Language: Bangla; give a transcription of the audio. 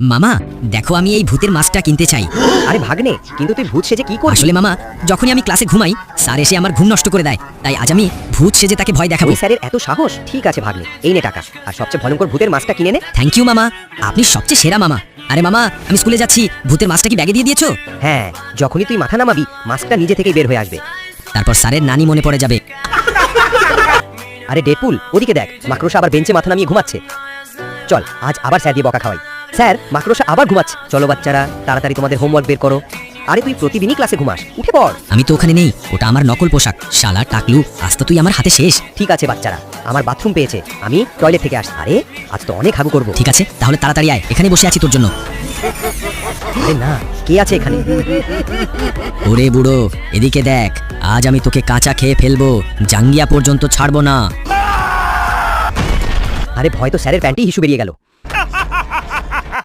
মামা দেখো আমি এই ভূতের মাছটা কিনতে চাই। আরে ভাগ্নে কিন্তু তুই ভূত সেজে কি করবি? আসলে মামা যখনই আমি ক্লাসে ঘুমাই স্যার এসে আমার ঘুম নষ্ট করে দেয়। তাই আজ আমি ভূত সেজে তাকে ভয় দেখাবো। স্যারের এত সাহস? ঠিক আছে ভাগ্নে এই নে টাকা। আর সবচেয়ে ভয়ঙ্কর ভূতের মাছটা কিনে নে। থ্যাংক ইউ মামা। আপনি সবচেয়ে সেরা মামা। আরে মামা আমি স্কুলে যাচ্ছি। ভূতের মাছটা কি ব্যাগে দিয়ে দিয়েছ? হ্যাঁ যখনই তুই মাথা নামাবি মাছটা নিজে থেকেই বের হয়ে আসবে। তারপর স্যারের নানি মনে পড়ে যাবে। আরে ডেপুল ওদিকে দেখ মাকড়সা আবার বেঞ্চে মাথা নামিয়ে ঘুমাচ্ছে। চল আজ আবার স্যার দিয়ে বকা খাওয়াই। স্যার মাকড়সা আবার ঘুমাচ্ছে। চলো বাচ্চারা তাড়াতাড়ি তোমাদের হোমওয়ার্ক বের করো। আরে তুই প্রতিদিনই ক্লাসে ঘুমাস উঠে পড়। আমি তো ওখানে নেই ওটা আমার নকল পোশাক শালা টাকলু আজ তো তুই আমার হাতে শেষ। ঠিক আছে বাচ্চারা আমার বাথরুম পেয়েছে আমি টয়লেট থেকে আসছি। আরে আজ তো অনেক হাগু করব। ঠিক আছে তাহলে তাড়াতাড়ি আয় এখানে বসে আছি তোর জন্য। আরে না কে আছে এখানে? ওরে বুড়ো এদিকে দেখ আজ আমি তোকে কাঁচা খেয়ে ফেলব জাঙ্গিয়া পর্যন্ত ছাড়বো না। আরে ভয় তো স্যারের প্যান্টি হিসু বেরিয়ে গেল।